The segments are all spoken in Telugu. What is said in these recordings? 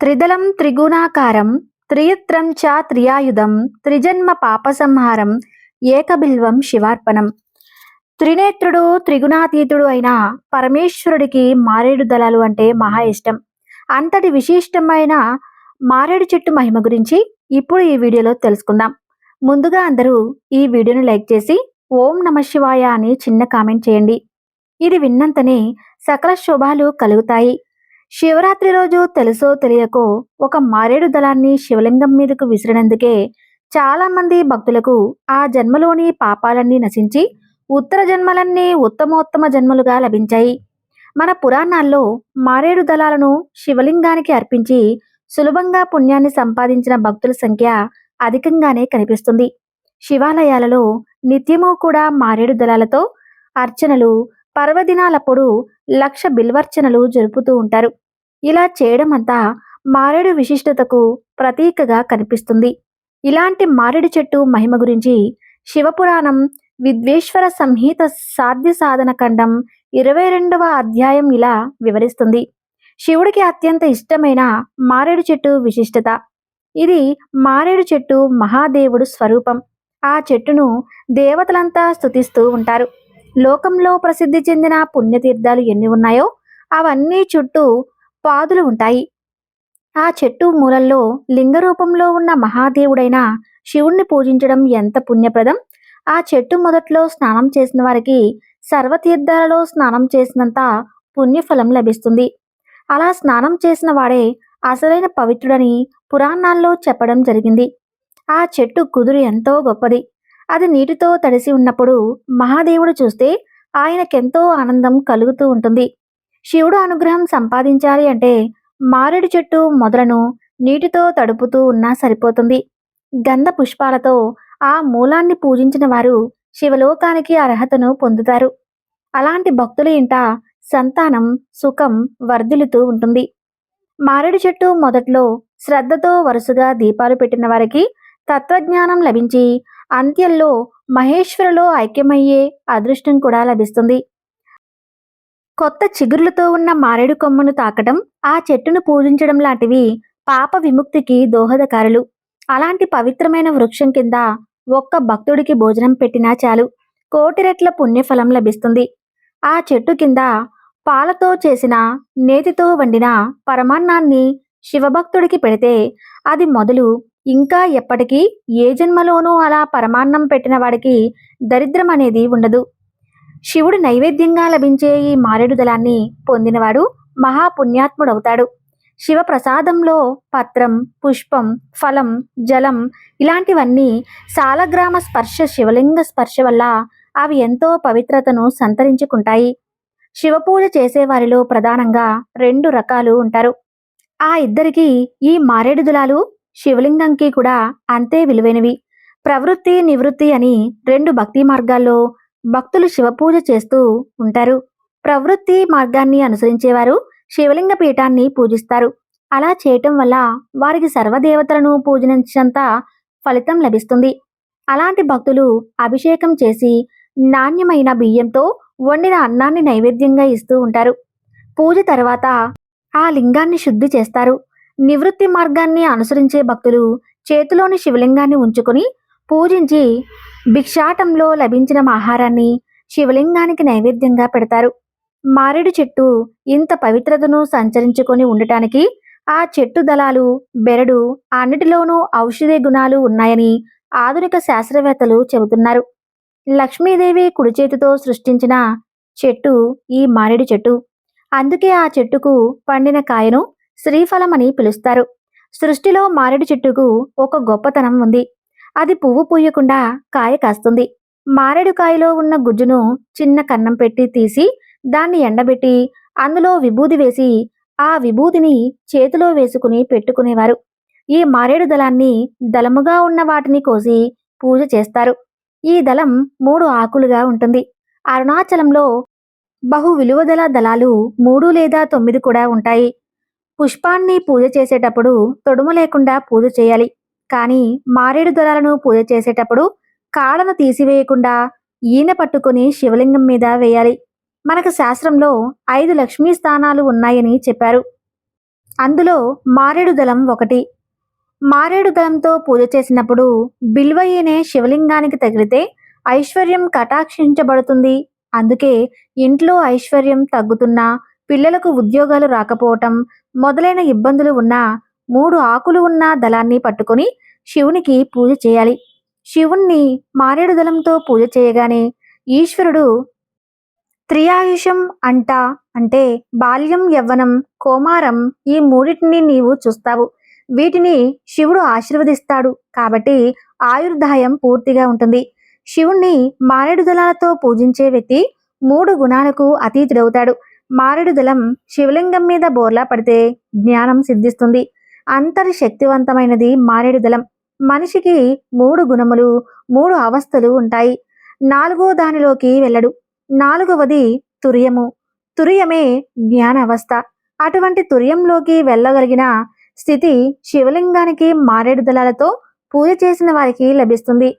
త్రిదళం త్రిగుణాకారం త్రియత్రం చ త్రియాయుధం త్రిజన్మ పాపసంహారం ఏకబిల్వం శివార్పణం. త్రినేత్రుడు త్రిగుణాతీతుడు అయిన పరమేశ్వరుడికి మారేడు దళాలు అంటే మహా ఇష్టం. అంతటి విశిష్టమైన మారేడు చెట్టు మహిమ గురించి ఇప్పుడు ఈ వీడియోలో తెలుసుకుందాం. ముందుగా అందరూ ఈ వీడియోను లైక్ చేసి ఓం నమ శివాయ అని చిన్న కామెంట్ చేయండి. ఇది విన్నంతనే సకల శుభాలు కలుగుతాయి. శివరాత్రి రోజు తెలుసో తెలియకో ఒక మారేడు దళాన్ని శివలింగం మీదకు విసిరినందుకే చాలామంది భక్తులకు ఆ జన్మలోని పాపాలన్నీ నశించి ఉత్తర జన్మలన్నీ ఉత్తమోత్తమ జన్మలుగా లభించాయి. మన పురాణాల్లో మారేడు దళాలను శివలింగానికి అర్పించి సులభంగా పుణ్యాన్ని సంపాదించిన భక్తుల సంఖ్య అధికంగానే కనిపిస్తుంది. శివాలయాలలో నిత్యము కూడా మారేడు దళాలతో అర్చనలు పర్వదినాలప్పుడు లక్ష బిల్వర్చనలు జరుపుతూ ఉంటారు. ఇలా చేయడం అంతా మారేడు విశిష్టతకు ప్రతీకగా కనిపిస్తుంది. ఇలాంటి మారేడు చెట్టు మహిమ గురించి శివపురాణం విద్వేశ్వర సంహిత సాధ్య సాధన ఖండం ఇరవై రెండవ అధ్యాయం ఇలా వివరిస్తుంది. శివుడికి అత్యంత ఇష్టమైన మారేడు చెట్టు విశిష్టత. ఇది మారేడు చెట్టు మహాదేవుడు స్వరూపం. ఆ చెట్టును దేవతలంతా స్తుతిస్తూ ఉంటారు. లోకంలో ప్రసిద్ధి చెందిన పుణ్యతీర్థాలు ఎన్ని ఉన్నాయో అవన్నీ చుట్టూ పాదులు ఉంటాయి. ఆ చెట్టు మూలల్లో లింగ రూపంలో ఉన్న మహాదేవుడైన శివుణ్ణి పూజించడం ఎంత పుణ్యప్రదం! ఆ చెట్టు మొదట్లో స్నానం చేసిన వారికి సర్వతీర్థాలలో స్నానం చేసినంత పుణ్యఫలం లభిస్తుంది. అలా స్నానం చేసిన వాడే అసలైన పవిత్రుడని పురాణాల్లో చెప్పడం జరిగింది. ఆ చెట్టు కుదురు ఎంతో గొప్పది. అది నీటితో తడిసి ఉన్నప్పుడు మహాదేవుడు చూస్తే ఆయనకెంతో ఆనందం కలుగుతూ ఉంటుంది. శివుడు అనుగ్రహం సంపాదించాలి అంటే మారేడు చెట్టు మొదలను నీటితో తడుపుతూ ఉన్నా సరిపోతుంది. గంధ పుష్పాలతో ఆ మూలాన్ని పూజించిన వారు శివలోకానికి అర్హతను పొందుతారు. అలాంటి భక్తుల ఇంట సంతానం సుఖం వర్ధిల్లుతూ ఉంటుంది. మారేడు చెట్టు మొదట్లో శ్రద్ధతో వరుసగా దీపాలు పెట్టిన వారికి తత్వజ్ఞానం లభించి అంత్యంలో మహేశ్వరులో ఐక్యమయ్యే అదృష్టం కూడా లభిస్తుంది. కొత్త చిగుర్లతో ఉన్న మారేడు కొమ్మను తాకటం ఆ చెట్టును పూజించడం లాంటివి పాప విముక్తికి దోహదకారులు. అలాంటి పవిత్రమైన వృక్షం కింద ఒక్క భక్తుడికి భోజనం పెట్టినా చాలు. కోటి రెట్ల పుణ్యఫలం లభిస్తుంది. ఆ చెట్టు కింద పాలతో చేసిన నేతితో వండిన పరమాన్నాన్ని శివభక్తుడికి పెడితే అది మొదలు ఇంకా ఎప్పటికీ ఏ జన్మలోనూ అలా పరమాన్నం పెట్టిన వాడికి దరిద్రం అనేది ఉండదు. శివుడు నైవేద్యంగా లభించే ఈ మారేడు దళాన్ని పొందినవాడు మహాపుణ్యాత్ముడవుతాడు. శివ ప్రసాదంలో పత్రం పుష్పం ఫలం జలం ఇలాంటివన్నీ సాలగ్రామ స్పర్శ శివలింగ స్పర్శ వల్ల అవి ఎంతో పవిత్రతను సంతరించుకుంటాయి. శివపూజ చేసేవారిలో ప్రధానంగా రెండు రకాలు ఉంటారు. ఆ ఇద్దరికి ఈ మారేడు దులాలు శివలింగంకి కూడా అంతే విలువైనవి. ప్రవృత్తి నివృత్తి అని రెండు భక్తి మార్గాల్లో భక్తులు శివపూజ చేస్తూ ఉంటారు. ప్రవృత్తి మార్గాన్ని అనుసరించేవారు శివలింగ పీఠాన్ని పూజిస్తారు. అలా చేయటం వల్ల వారికి సర్వదేవతలను పూజించినంత ఫలితం లభిస్తుంది. అలాంటి భక్తులు అభిషేకం చేసి నాణ్యమైన బియ్యంతో వండిన అన్నాన్ని నైవేద్యంగా ఇస్తూ ఉంటారు. పూజ తర్వాత ఆ లింగాన్ని శుద్ధి చేస్తారు. నివృత్తి మార్గాన్ని అనుసరించే భక్తులు చేతిలోని శివలింగాన్ని ఉంచుకొని పూజించి భిక్షాటంలో లభించిన ఆహారాన్ని శివలింగానికి నైవేద్యంగా పెడతారు. మారేడు చెట్టు ఇంత పవిత్రతను సంచరించుకొని ఉండటానికి ఆ చెట్టు దళాలు బెరడు అన్నిటిలోనూ ఔషధ గుణాలు ఉన్నాయని ఆధునిక శాస్త్రవేత్తలు చెబుతున్నారు. లక్ష్మీదేవి కుడి చేతితో సృష్టించిన చెట్టు ఈ మారేడు చెట్టు. అందుకే ఆ చెట్టుకు పండిన కాయను శ్రీఫలం అని పిలుస్తారు. సృష్టిలో మారేడు చెట్టుకు ఒక గొప్పతనం ఉంది. అది పువ్వు పూయకుండా కాయ కాస్తుంది. మారేడు కాయలో ఉన్న గుజ్జును చిన్న కన్నం పెట్టి తీసి దాన్ని ఎండబెట్టి అందులో విభూది వేసి ఆ విభూతిని చేతిలో వేసుకుని పెట్టుకునేవారు. ఈ మారేడు దళాన్ని దళముగా ఉన్న వాటిని కోసి పూజ చేస్తారు. ఈ దళం మూడు ఆకులుగా ఉంటుంది. అరుణాచలంలో బహు విలువదల దళాలు మూడు లేదా తొమ్మిది కూడా ఉంటాయి. పుష్పాన్ని పూజ చేసేటప్పుడు తొడుము లేకుండా పూజ చేయాలి. కానీ మారేడు దొరలను పూజ చేసేటప్పుడు కాళ్ళను తీసివేయకుండా ఈన పట్టుకుని శివలింగం మీద వేయాలి. మనకు శాస్త్రంలో ఐదు లక్ష్మీ స్థానాలు ఉన్నాయని చెప్పారు. అందులో మారేడు దళం ఒకటి. మారేడు దళంతో పూజ చేసినప్పుడు బిల్వయ్యనే శివలింగానికి తగిలితే ఐశ్వర్యం కటాక్షించబడుతుంది. అందుకే ఇంట్లో ఐశ్వర్యం తగ్గుతున్నా పిల్లలకు ఉద్యోగాలు రాకపోవటం మొదలైన ఇబ్బందులు ఉన్నా మూడు ఆకులు ఉన్న దళాన్ని పట్టుకొని శివునికి పూజ చేయాలి. శివుణ్ణి మారేడు దళంతో పూజ చేయగానే ఈశ్వరుడు త్రియాయుషం అంట అంటే బాల్యం యవ్వనం కోమారం ఈ మూడింటిని నీవు చూస్తావు. వీటిని శివుడు ఆశీర్వదిస్తాడు. కాబట్టి ఆయుర్దాయం పూర్తిగా ఉంటుంది. శివుణ్ణి మారేడు దళాలతో పూజించే వ్యక్తి మూడు గుణాలకు అతీతుడవుతాడు. మారేడు దళం శివలింగం మీద బోర్లా పడితే జ్ఞానం సిద్ధిస్తుంది. అంతరి శక్తివంతమైనది మారేడు దళం మనిషికి మూడు గుణములు మూడు అవస్థలు ఉంటాయి. నాలుగో దానిలోకి వెళ్ళడు. నాలుగవది తుర్యము. తుర్యమే జ్ఞాన అవస్థ. అటువంటి తుర్యంలోకి వెళ్ళగలిగిన స్థితి శివలింగానికి మారేడు దళాలతో పూజ చేసిన వారికి లభిస్తుంది.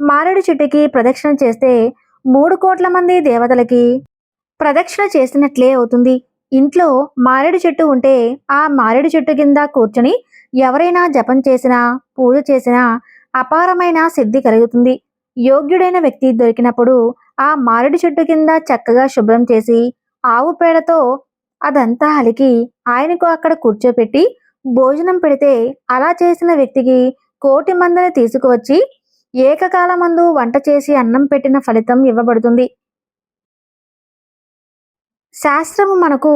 మారేడు చెట్టుకి ప్రదక్షిణ చేస్తే మూడు కోట్ల మంది దేవతలకి ప్రదక్షిణ చేసినట్లే అవుతుంది. ఇంట్లో మారేడు చెట్టు ఉంటే ఆ మారేడు చెట్టు కింద కూర్చొని ఎవరైనా జపం చేసినా పూజ చేసినా అపారమైన సిద్ధి కలుగుతుంది. యోగ్యుడైన వ్యక్తి దొరికినప్పుడు ఆ మారేడు చెట్టు కింద చక్కగా శుభ్రం చేసి ఆవు పేడతో అదంతా అలికి ఆయనకు అక్కడ కూర్చోపెట్టి భోజనం పెడితే అలా చేసిన వ్యక్తికి కోటి మందిని తీసుకువచ్చి ఏకకాలమందు వంట చేసి అన్నం పెట్టిన ఫలితం ఇవ్వబడుతుంది. శాస్త్రము మనకు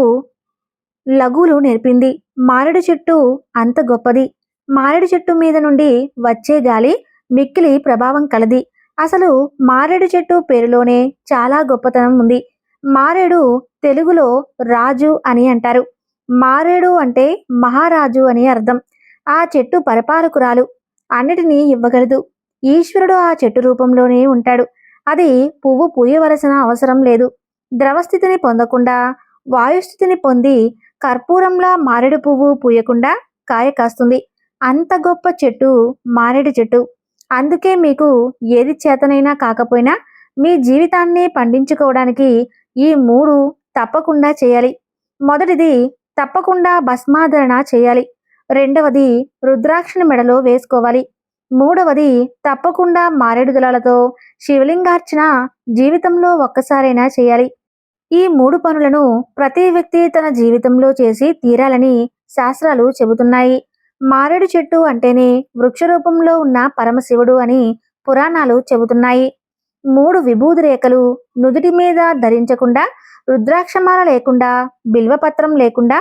లఘువులు నేర్పింది. మారేడు చెట్టు అంత గొప్పది. మారేడు చెట్టు మీద నుండి వచ్చే గాలి మిక్కిలి ప్రభావం కలది. అసలు మారేడు చెట్టు పేరులోనే చాలా గొప్పతనం ఉంది. మారేడు తెలుగులో రాజు అని అంటారు. మారేడు అంటే మహారాజు అని అర్థం. ఆ చెట్టు పరిపాలకురాలు. అన్నిటినీ ఇవ్వగలదు. ఈశ్వరుడు ఆ చెట్టు రూపంలోనే ఉంటాడు. అది పువ్వు పూయవలసిన అవసరం లేదు. ద్రవస్థితిని పొందకుండా వాయుస్థితిని పొంది కర్పూరంలా మారేడు పువ్వు పూయకుండా కాయ కాస్తుంది. అంత గొప్ప చెట్టు మారేడు చెట్టు. అందుకే మీకు ఏది చేతనైనా కాకపోయినా మీ జీవితాన్ని పండించుకోవడానికి ఈ మూడు తప్పకుండా చేయాలి. మొదటిది తప్పకుండా భస్మాధరణ చేయాలి. రెండవది రుద్రాక్షని మెడలో వేసుకోవాలి. మూడవది తప్పకుండా మారేడు దళాలతో శివలింగార్చన జీవితంలో ఒక్కసారైనా చేయాలి. ఈ మూడు పనులను ప్రతి వ్యక్తి తన జీవితంలో చేసి తీరాలని శాస్త్రాలు చెబుతున్నాయి. మారేడు చెట్టు అంటేనే వృక్ష రూపంలో ఉన్న పరమశివుడు అని పురాణాలు చెబుతున్నాయి. మూడు విభూది రేఖలు నుదుటి మీద ధరించకుండా రుద్రాక్షమాల లేకుండా బిల్వపత్రం లేకుండా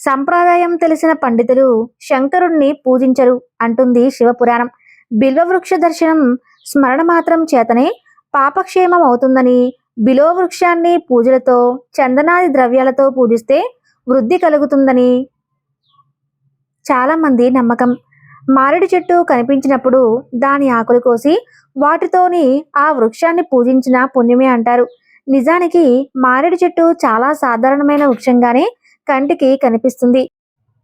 సంప్రదాయం తెలిసిన పండితులు శంకరుణ్ణి పూజించరు అంటుంది శివపురాణం. బిల్వవృక్ష దర్శనం స్మరణ మాత్రం చేతనే పాపక్షేమం అవుతుందని బిలో వృక్షాన్ని పూజలతో చందనాది ద్రవ్యాలతో పూజిస్తే వృద్ధి కలుగుతుందని చాలామంది నమ్మకం. మారేడు చెట్టు కనిపించినప్పుడు దాని ఆకులు కోసి వాటితోని ఆ వృక్షాన్ని పూజించిన పుణ్యమే అంటారు. నిజానికి మారేడు చెట్టు చాలా సాధారణమైన వృక్షంగానే కంటికి కనిపిస్తుంది.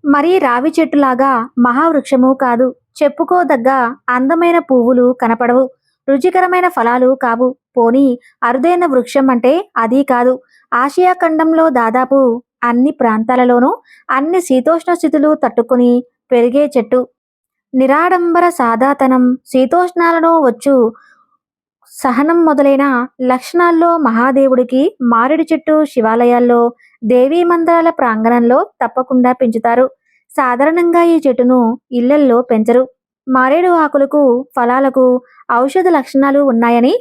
మరి రావి చెట్టులాగా మహావృక్షము కాదు. చెప్పుకోదగ్గ అందమైన పువ్వులు కనపడవు. రుచికరమైన ఫలాలు కావు. పోని అరుదైన వృక్షం అంటే అది కాదు. ఆసియా ఖండంలో దాదాపు అన్ని ప్రాంతాలలోనూ అన్ని శీతోష్ణ స్థితులు తట్టుకుని పెరిగే చెట్టు. నిరాడంబర సాదాతనం శీతోష్ణాలలో వచ్చు. సహనం మొదలైన లక్షణాల్లో మహాదేవుడికి మారేడు చెట్టు శివాలయాల్లో దేవీ మందిరాల ప్రాంగణంలో తప్పకుండా పెంచుతారు. సాధారణంగా ఈ చెట్టును ఇళ్ళల్లో పెంచరు. మారేడు ఆకులకు ఫలాలకు ఔషధ లక్షణాలు ఉన్నాయని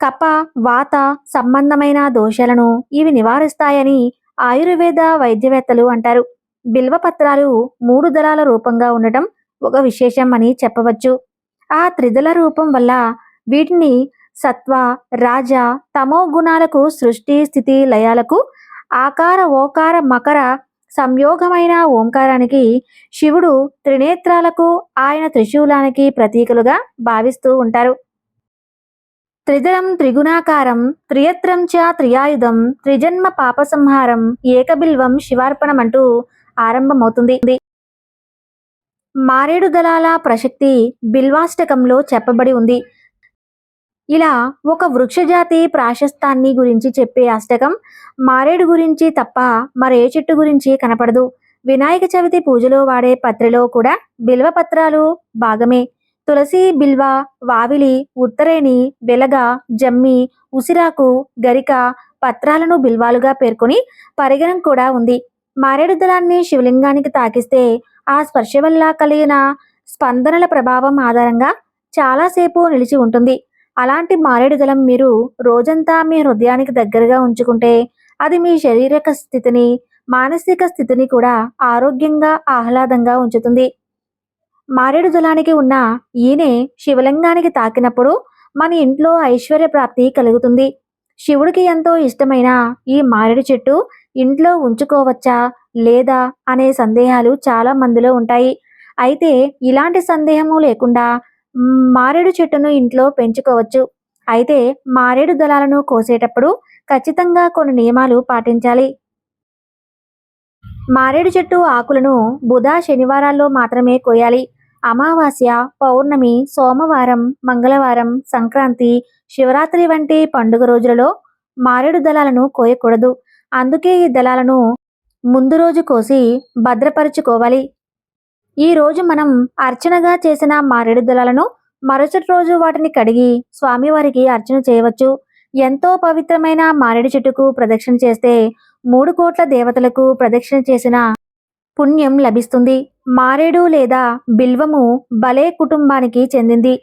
కప వాత సంబంధమైన దోషాలను ఇవి నివారిస్తాయని ఆయుర్వేద వైద్యవేత్తలు అంటారు. బిల్వపత్రాలు మూడు దళాల రూపంగా ఉండటం ఒక విశేషం అని చెప్పవచ్చు. ఆ త్రిదళ రూపం వల్ల వీటిని సత్వ రాజ తమో గుణాలకు సృష్టి స్థితి లయాలకు ఆకార ఓకార మకర సంయోగమైన ఓంకారానికి శివుడు త్రినేత్రాలకు ఆయన త్రిశూలానికి ప్రతీకలుగా భావిస్తూ ఉంటారు. త్రిదరం త్రిగుణాకారం త్రియత్రం చ త్రియాయుధం త్రిజన్మ పాపసంహారం ఏకబిల్వం శివార్పణం అంటూ ఆరంభమవుతుంది. మారేడు దళాల ప్రసక్తి బిల్వాష్టకంలో చెప్పబడి ఉంది. ఇలా ఒక వృక్షజాతి ప్రాశస్తాన్ని గురించి చెప్పే అష్టకం మారేడు గురించి తప్ప మరే చెట్టు గురించి కనపడదు. వినాయక చవితి పూజలో వాడే పత్రిలో కూడా బిల్వ పత్రాలు భాగమే. తులసి బిల్వ వావిలి ఉత్తరేణి వెలగ జమ్మి ఉసిరాకు గరిక పత్రాలను బిల్వాలుగా పేర్కొని పరిగణం కూడా ఉంది. మారేడు దళాన్ని శివలింగానికి తాకిస్తే ఆ స్పర్శ వల్ల కలిగిన స్పందనల ప్రభావం ఆధారంగా చాలాసేపు నిలిచి ఉంటుంది. అలాంటి మారేడు దళం మీరు రోజంతా మీ హృదయానికి దగ్గరగా ఉంచుకుంటే అది మీ శారీరక స్థితిని మానసిక స్థితిని కూడా ఆరోగ్యంగా ఆహ్లాదంగా ఉంచుతుంది. మారేడు దళానికి ఉన్న ఈనె శివలింగానికి తాకినప్పుడు మన ఇంట్లో ఐశ్వర్య ప్రాప్తి కలుగుతుంది. శివుడికి ఎంతో ఇష్టమైన ఈ మారేడు చెట్టు ఇంట్లో ఉంచుకోవచ్చా లేదా అనే సందేహాలు చాలా మందిలో ఉంటాయి. అయితే ఇలాంటి సందేహము లేకుండా మారేడు చెట్టును ఇంట్లో పెంచుకోవచ్చు. అయితే మారేడు దళాలను కోసేటప్పుడు ఖచ్చితంగా కొన్ని నియమాలు పాటించాలి. మారేడు చెట్టు ఆకులను బుధ శనివారాల్లో మాత్రమే కోయాలి. అమావాస్య పౌర్ణమి సోమవారం మంగళవారం సంక్రాంతి శివరాత్రి వంటి పండుగ రోజులలో మారేడు దళాలను కోయకూడదు. అందుకే ఈ దళాలను ముందు రోజు కోసి భద్రపరుచుకోవాలి. ఈ రోజు మనం అర్చనగా చేసిన మారేడు దళాలను మరుసటి రోజు వాటిని కడిగి స్వామివారికి అర్చన చేయవచ్చు. ఎంతో పవిత్రమైన మారేడు చెట్టుకు ప్రదక్షిణ చేస్తే మూడు కోట్ల దేవతలకు ప్రదక్షిణ చేసిన పుణ్యం లభిస్తుంది. మారేడు లేదా బిల్వము బలే కుటుంబానికి చెందింది.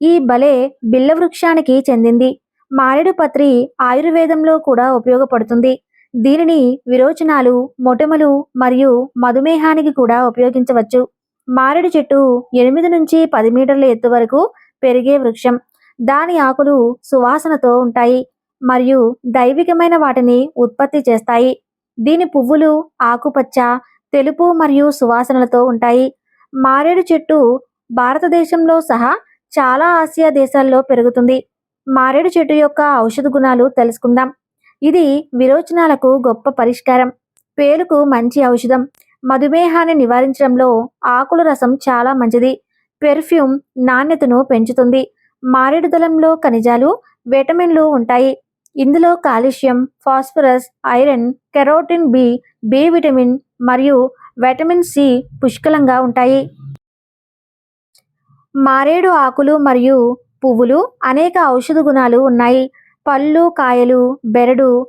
ఈ బలే బిల్ల వృక్షానికి చెందింది. మారేడు పత్రి ఆయుర్వేదంలో కూడా ఉపయోగపడుతుంది. దీనిని విరోచనాలు మొటిమలు మరియు మధుమేహానికి కూడా ఉపయోగించవచ్చు. మారేడు చెట్టు ఎనిమిది నుంచి పది మీటర్ల ఎత్తు వరకు పెరిగే వృక్షం. దాని ఆకులు సువాసనతో ఉంటాయి మరియు దైవికమైన వాటిని ఉత్పత్తి చేస్తాయి. దీని పువ్వులు ఆకుపచ్చ తెలుపు మరియు సువాసనలతో ఉంటాయి. మారేడు చెట్టు భారతదేశంలో సహా చాలా ఆసియా దేశాల్లో పెరుగుతుంది. మారేడు చెట్టు యొక్క ఔషధ గుణాలు తెలుసుకుందాం. ఇది విరోచనాలకు గొప్ప పరిష్కారం. పేలుకు మంచి ఔషధం. మధుమేహాన్ని నివారించడంలో ఆకుల రసం చాలా మంచిది. పెర్ఫ్యూమ్ నాణ్యతను పెంచుతుంది. మారేడు దళంలో ఖనిజాలు విటమిన్లు ఉంటాయి. ఇందులో calcium phosphorus iron carotene B B vitamin మరియు విటమిన్ సి పుష్కలంగా ఉంటాయి. మారేడు ఆకులు మరియు పువ్వులు అనేక ఔషధ గుణాలు ఉన్నాయి. పళ్ళు కాయలు బెరడు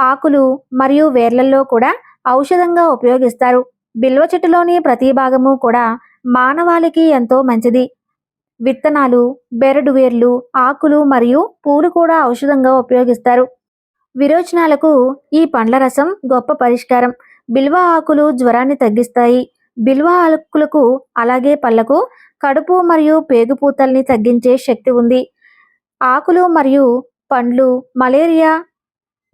ఆకులు మరియు వేర్లలో కూడా ఔషధంగా ఉపయోగిస్తారు. బిల్వ చెట్టులోని ప్రతి భాగము కూడా మానవాళికి ఎంతో మంచిది. విత్తనాలు బెరడు వేర్లు ఆకులు మరియు పూలు కూడా ఔషధంగా ఉపయోగిస్తారు. విరోచనాలకు ఈ పండ్ల రసం గొప్ప పరిష్కారం. బిల్వ ఆకులు జ్వరాన్ని తగ్గిస్తాయి. బిల్వ ఆకులకు అలాగే పళ్ళకు కడుపు మరియు పేగుపూతల్ని తగ్గించే శక్తి ఉంది. ఆకులు మరియు పండ్లు మలేరియా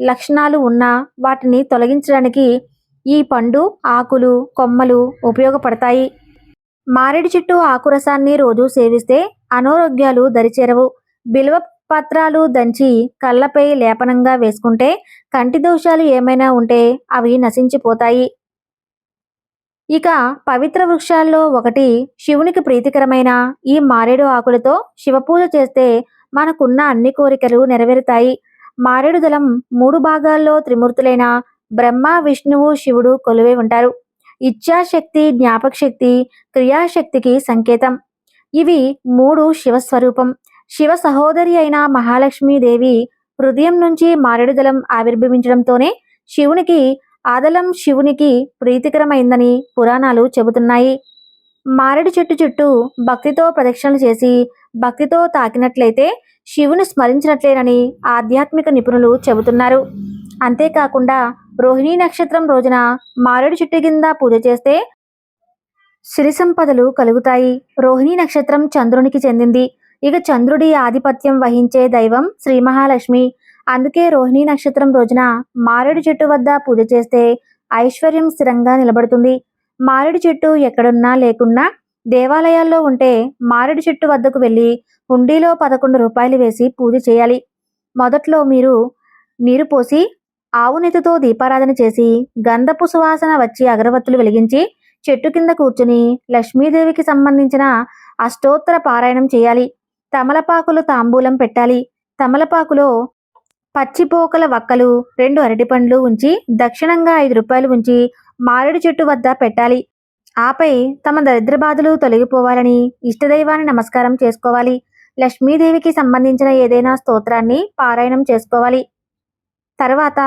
లక్షణాలు ఉన్న వాటిని తొలగించడానికి ఈ పండు ఆకులు కొమ్మలు ఉపయోగపడతాయి. మారేడు చెట్టు ఆకురసాన్ని రోజు సేవిస్తే అనారోగ్యాలు దరిచేరవు. బిల్వ పత్రాలు దంచి కళ్ళపై లేపనంగా వేసుకుంటే కంటి దోషాలు ఏమైనా ఉంటే అవి నశించిపోతాయి. ఇక పవిత్ర వృక్షాల్లో ఒకటి శివునికి ప్రీతికరమైన ఈ మారేడు ఆకులతో శివపూజ చేస్తే మనకున్న అన్ని కోరికలు నెరవేరుతాయి. మారేడు దళం మూడు భాగాల్లో త్రిమూర్తులైన బ్రహ్మ విష్ణువు శివుడు కొలువై ఉంటారు. ఇచ్ఛాశక్తి జ్ఞాపక శక్తి క్రియాశక్తికి సంకేతం. ఇవి మూడు శివస్వరూపం. శివ సహోదరి అయిన మహాలక్ష్మీదేవి హృదయం నుంచి మారేడుదళం ఆవిర్భవించడంతోనే శివునికి ఆదలం శివునికి ప్రీతికరమైందని పురాణాలు చెబుతున్నాయి. మారేడు చెట్టు చుట్టూ భక్తితో ప్రదక్షిణలు చేసి భక్తితో తాకినట్లయితే శివుని స్మరించినట్లేనని ఆధ్యాత్మిక నిపుణులు చెబుతున్నారు. అంతేకాకుండా రోహిణీ నక్షత్రం రోజున మారేడు చెట్టు కింద పూజ చేస్తే సిరి సంపదలు కలుగుతాయి. రోహిణీ నక్షత్రం చంద్రునికి చెందింది. ఇక చంద్రుడి ఆధిపత్యం వహించే దైవం శ్రీ మహాలక్ష్మి. అందుకే రోహిణీ నక్షత్రం రోజున మారేడు చెట్టు వద్ద పూజ చేస్తే ఐశ్వర్యం స్థిరంగా నిలబడుతుంది. మారేడు చెట్టు ఎక్కడున్నా లేకున్నా దేవాలయాల్లో ఉంటే మారేడు చెట్టు వద్దకు వెళ్ళి హుండీలో పదకొండు రూపాయలు వేసి పూజ చేయాలి. మొదట్లో మీరు నీరు పోసి ఆవు దీపారాధన చేసి గంధపు సువాసన వచ్చి అగరవత్తులు వెలిగించి చెట్టు కింద కూర్చుని లక్ష్మీదేవికి సంబంధించిన అష్టోత్తర పారాయణం చేయాలి. తమలపాకులు తాంబూలం పెట్టాలి. తమలపాకులో పచ్చిపోకల వక్కలు రెండు అరటిపండ్లు ఉంచి దక్షిణంగా ఐదు రూపాయలు ఉంచి మారేడు చెట్టు వద్ద పెట్టాలి. ఆపై తమ దరిద్ర బాధలు తొలగిపోవాలని ఇష్టదైవాన్ని నమస్కారం చేసుకోవాలి. లక్ష్మీదేవికి సంబంధించిన ఏదైనా స్తోత్రాన్ని పారాయణం చేసుకోవాలి. తర్వాత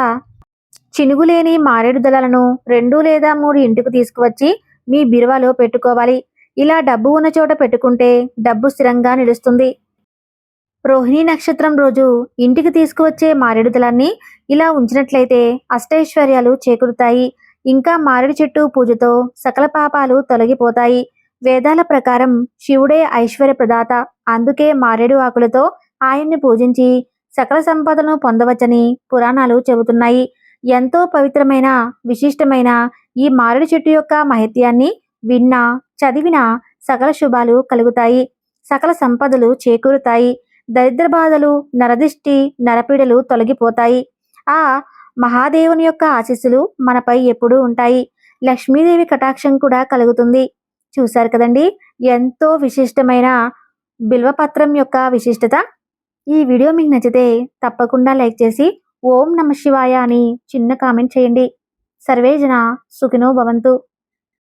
చినుగులేని మారేడు దళాలను రెండు లేదా మూడు ఇంటికి తీసుకువచ్చి మీ బిరువలో పెట్టుకోవాలి. ఇలా డబ్బు ఉన్న చోట పెట్టుకుంటే డబ్బు స్థిరంగా నిలుస్తుంది. రోహిణి నక్షత్రం రోజు ఇంటికి తీసుకువచ్చే మారేడు దళాన్ని ఇలా ఉంచినట్లయితే అష్టైశ్వర్యాలు చేకూరుతాయి. ఇంకా మారేడు చెట్టు పూజతో సకల పాపాలు తొలగిపోతాయి. వేదాల ప్రకారం శివుడే ఐశ్వర్య ప్రదాత అందుకే మారేడు ఆకులతో ఆయన్ని పూజించి సకల సంపదలను పొందవచ్చని పురాణాలు చెబుతున్నాయి. ఎంతో పవిత్రమైన విశిష్టమైన ఈ మారేడు చెట్టు యొక్క మహిత్యాన్ని విన్నా చదివినా సకల శుభాలు కలుగుతాయి. సకల సంపదలు చేకూరుతాయి. దరిద్ర బాధలు నరదిష్టి నరపీడలు తొలగిపోతాయి. ఆ మహాదేవుని యొక్క ఆశీస్సులు మనపై ఎప్పుడూ ఉంటాయి. లక్ష్మీదేవి కటాక్షం కూడా కలుగుతుంది. చూశారు కదండి? ఎంతో విశిష్టమైన బిల్వపత్రం యొక్క విశిష్టత ఈ వీడియో మీకు నచ్చితే తప్పకుండా లైక్ చేసి ఓం నమ శివాయ అని చిన్న కామెంట్ చేయండి. సర్వేజన సుఖినో భవంతు.